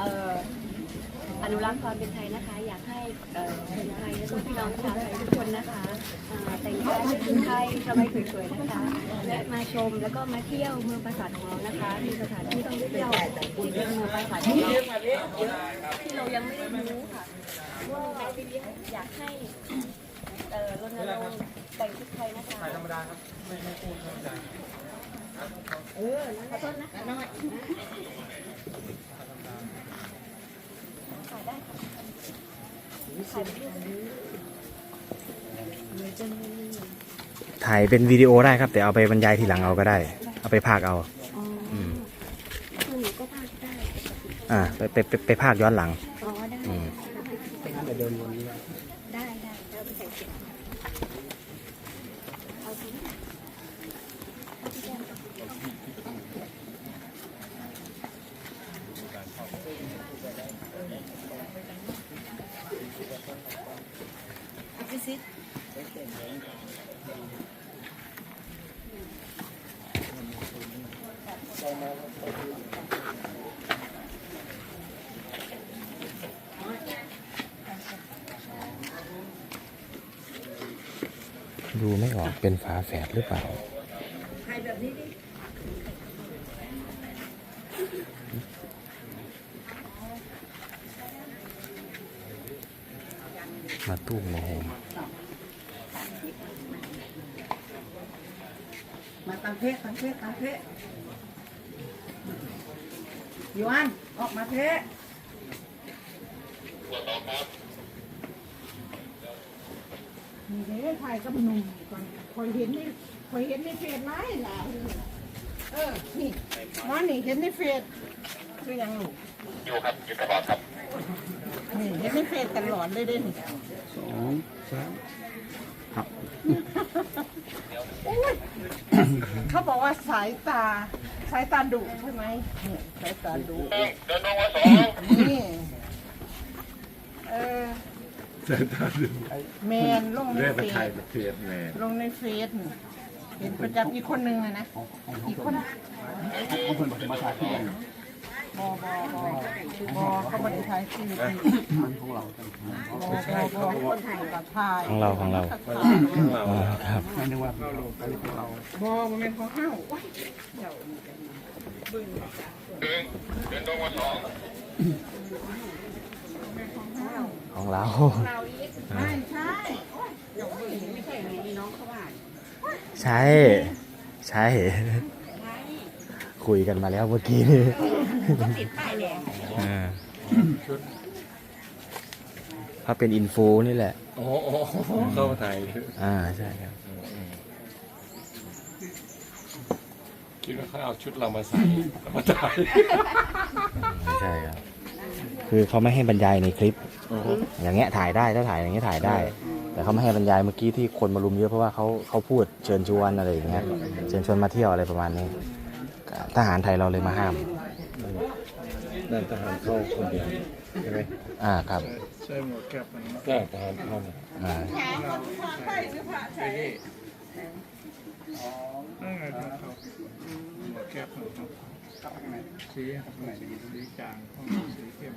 อ่ออนุรักษ์ความเป็นไทยนะคะ อยากให้เอ่อคนไทยและก็พี่น้องชาวไทยทุกคนนะคะอ่อแต่งกายชุดไทยสบายสวยๆนะคะ และมาชมแล้วก็มาเที่ยวเมืองปราสาทของเรานะคะมีสถานที่ท่องเที่ยวที่เป็นเมืองปราสาทของเราที่เรายังไม่ได้รู้ค่ะว่าอยากให้ เอ่อรณรงค์แต่งชุดไทยนะคะธรรมดาครับ ไม่ไม่พูดไม่ได้เออขอโทษนะคะน้อยถ่ายเป็นวิดีโอได้ครับ แต่เอาไปบรรยายทีหลังเอาก็ได้ เอาไปพากเอาอ๋ออมคือหนูก็พากได้อ่าไปไปไปไปพากย้อนหลังอ๋อได้อืมได้ได้แล้วไปใส่เก็บเอาสิเอาที่แก้มเอาไป สิดูไม่ออกเป็นฝาแฝดหรือเปล่ามาตู้มมาโฮม มาตังเพศตังเพศตังเพศยวนออกมาเพศนี่เด้ถ่ายกับหนุ่มก่อนคอยเห็นในคอยเห็นในเฟซไลน์ล่ะเออ นี่น้านี่เห็นในเฟซคือยังลูกอยู่ครับอยู่ตลอดครับนี่เห็นในเฟซตลอดเลยเด้นี่สองสามครับ เขาบอกว่าสายตา สายตาดุใช่ไหมเนี่ยสายตาดุเดินลงมาสองนี่เออสายตาดูแมนลงในเรียกเฟไปถ่ายซประเทศแม่ลงในเฟซน่ะเห็นประจำอีกคนนึงอะนะอีกคนบอ บอบอบอเขาไม่ได้ถ่ายชื่อของเราบอบอบอคนถ่ายกับถ่ายของเราของเราอ๋อครับบอมันเป็นของห้าวโอ๊ยเดี๋ยวบึ้งของเราเราอีกไม่ใช่โอ๊ยเดี๋ยวบึ้งไม่ใช่ไงมีน้องเขาว่าใช่ ใช่ คุยกันมาแล้วเมื่อกี้นี่ ติดป้ายแดงอ่าเขาเป็นอินฟูนี่แหละ โอ้โหเข้ามาถ่ายอ่าใช่ครับ คิดว่าเขาเอาชุดเรามาใส่มาถ่ายไม่ใช่ครับ คือเขาไม่ให้บรรยายในคลิป อย่างเงี้ยถ่ายได้ถ้าถ่ายอย่างเงี้ยถ่ายได้ แต่เขาไม่ให้บรรยายเมื่อกี้ที่คนมารุมเยอะเพราะว่าเขาเขาพูดเชิญชวนอะไรอย่างเงี้ย เชิญชวนมาเที่ยวอะไรประมาณนี้ ทหารไทยเราเลยมาห้าม นั่นทหารเข้าคนเดียวใช่ไหมอ่าครับใช่หมดแคบมันนั่นทหารเข้านะอ่านั่นไงครับเขาหมดแคบของเขาสีสีจางของสีเข้ม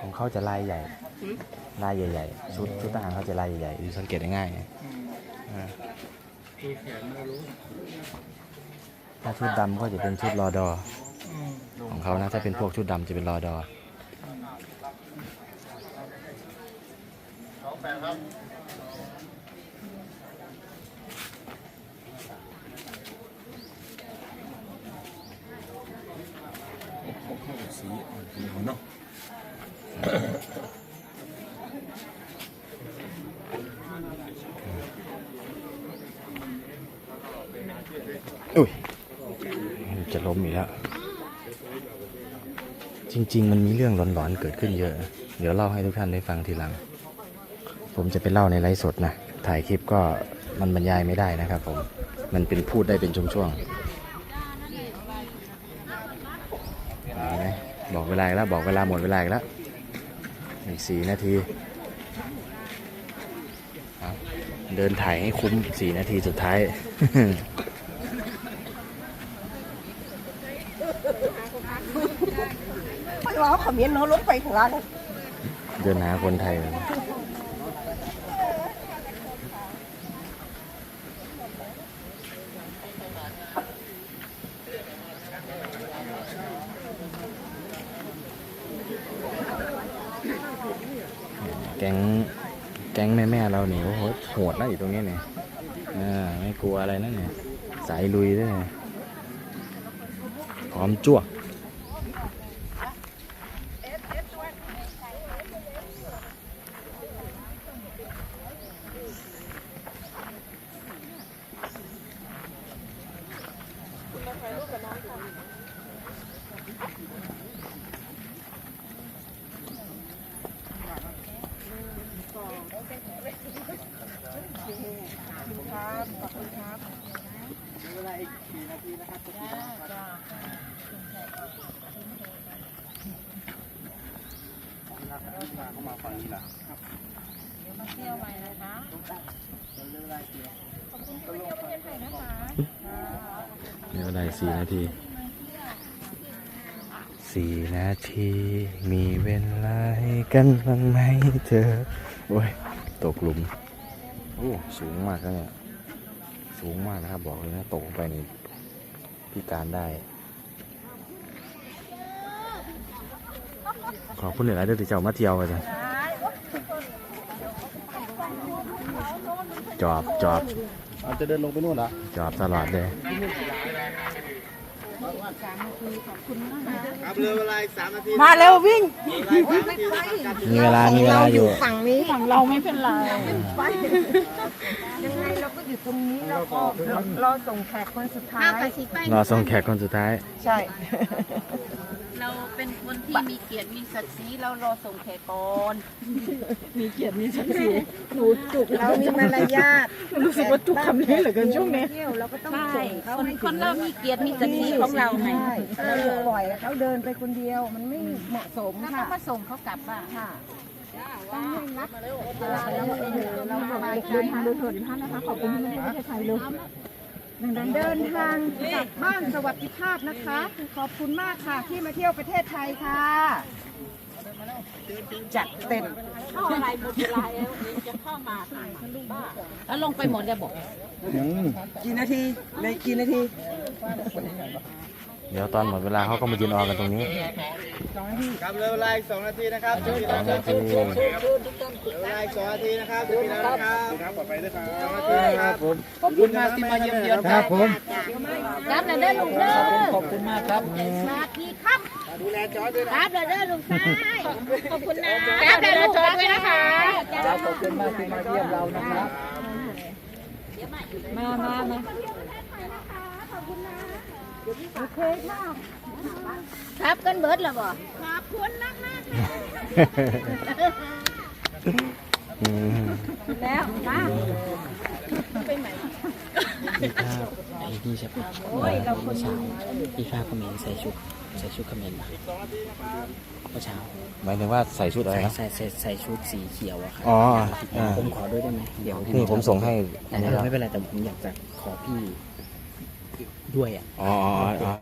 ของเขาจะลายใหญ่ลายใหญ่ๆชุดชุดทหารเขาจะลายใหญ่ๆดูสังเกตได้ง่ายไงอืมอ่าดูแขนไม่รู้ ถ้าชุดดำก็จะเป็นชุดรอดอของเขานะถ้าเป็นพวกชุดดำจะเป็นรอดอสีอ่อนเนาะ อุ้ยจะ ล้มอีกแล้วจริง ๆ มันมีเรื่องหลอนๆเกิดขึ้นเยอะ เดี๋ยวเล่าให้ทุกท่านได้ฟังทีหลัง ผมจะไปเล่าในไลฟ์สดนะ ถ่ายคลิปก็มันบรรยายไม่ได้นะครับผม มันเป็นพูดได้เป็นช่วงๆเห็นบอกเวลาแล้วบอกเวลาหมดเวลาแล้วอีกสี่นาทีเอาเดินถ่ายให้คุ้มสี่นาทีสุดท้าย ไปว่า เขมียนเขาลงไปข้างล่างเดินหาคนไทยเลยแก๊งแก๊งแม่แม่ๆเราเนี่ยโอ้โหโหดนะอยู่ตรงนี้เนี่ยไม่กลัวอะไรนั่นเนี่ยสายลุยด้วยพร้อมจ้วก เหลือเวลาอีกสี่นาทีสี่นาทีมีเวลาให้กันบ้างไหมเธอโอ้ยตกหลุมโอ้สูงมากแล้วเนี่ยสูงมากนะครับบอกเลยนะตกลงไปนี่พิการได้ ขอบคุณหลายๆเด้อที่เจ้ามาเที่ยวกันจ้ะจอบจอบอาจจะเดินลงไปนู่นเหรอจอบตลอดเลยมาเร็ววิ่ง มีเวลา มีเวลาอยู่ฝั่งนี้ฝั่งเราไม่เป็นไร อยู่ตรงนี้เราก็รอส่งแขกคนสุดท้าย รอส่งแขกคนสุดท้าย ใช่ เราเป็นคนที่มีเกียรติมีศักดิ์ศรีเรารอส่งแขกก่อนหนูจุกเรามีมารยาทรู้สึกว่าจุกคำนี้เหลือเกินช่วงนี้เที่ยวเราก็ต้องใช่ส่งเขาคนให้คนเรามีเกียรติมีศักดิ์ศรีของเราไงใช่เราจะปล่อยเขาเดินไปคนเดียวมันไม่เหมาะสมถ้าค่ะเขามาส่งเขากลับบ้านค่ะ ต้องให้นัดเวลาแล้วเออเราสบายใจเดินทางท่านนะคะ ขอบคุณที่ไม่ได้ใครเลยเดินทางกลับบ้านสวัสดิภาพนะคะ ขอบคุณมากค่ะที่มาเที่ยวประเทศไทยค่ะจัดเต็มเข้าอะไรหมดเวลาแล้วจะเข้ามาทางบ้านแล้วลงไปหมดเลยบอกกี่นาทีในกี่นาที เดี๋ยวตอนหมดเวลาเขาก็มายืนออกันตรงนี้ ครับเหลือเวลาอีกสองนาทีนะครับจะมีสองนาทีเหลือเวลาอีกสองนาทีนะครับจะมีแล้วนะครับครับปลอดภัยด้วยครับสองนาทีนะครับผมขอบคุณมากที่มาเยี่ยมเยียนครับผมรับเลยเด้อลุงเด้อขอบคุณมากครับสวัสดีครับดูแลจอร์ดด้วยนะรับเลยเด้อลุงชายขอบคุณนะรับเลยลุงจอดด้วยนะคะครับขอบคุณมากที่มาเยี่ยมเรานะครับมามามา ครับกันเบิดแล้วบ่ขอบคุณมากมากอืมแล้วนะพี่ใช่ปะเมื่อเช้าพี่ข้าคอมเมนต์ใส่ชุดใส่ชุดคอมเมนต์ปะเมื่อเช้าหมายถึงว่าใส่ชุดอะไรใส่นะใส่ใส่ใส่ชุดสีเขียวอะครับอ๋ออ่าผมขอด้วยได้ไหมเดี๋ยวนี่ผมส่งให้แล้วไม่เป็นไรแต่ผมอยากจะขอพี่ ด้วยอะ อ๋ออ๋ออ๋อ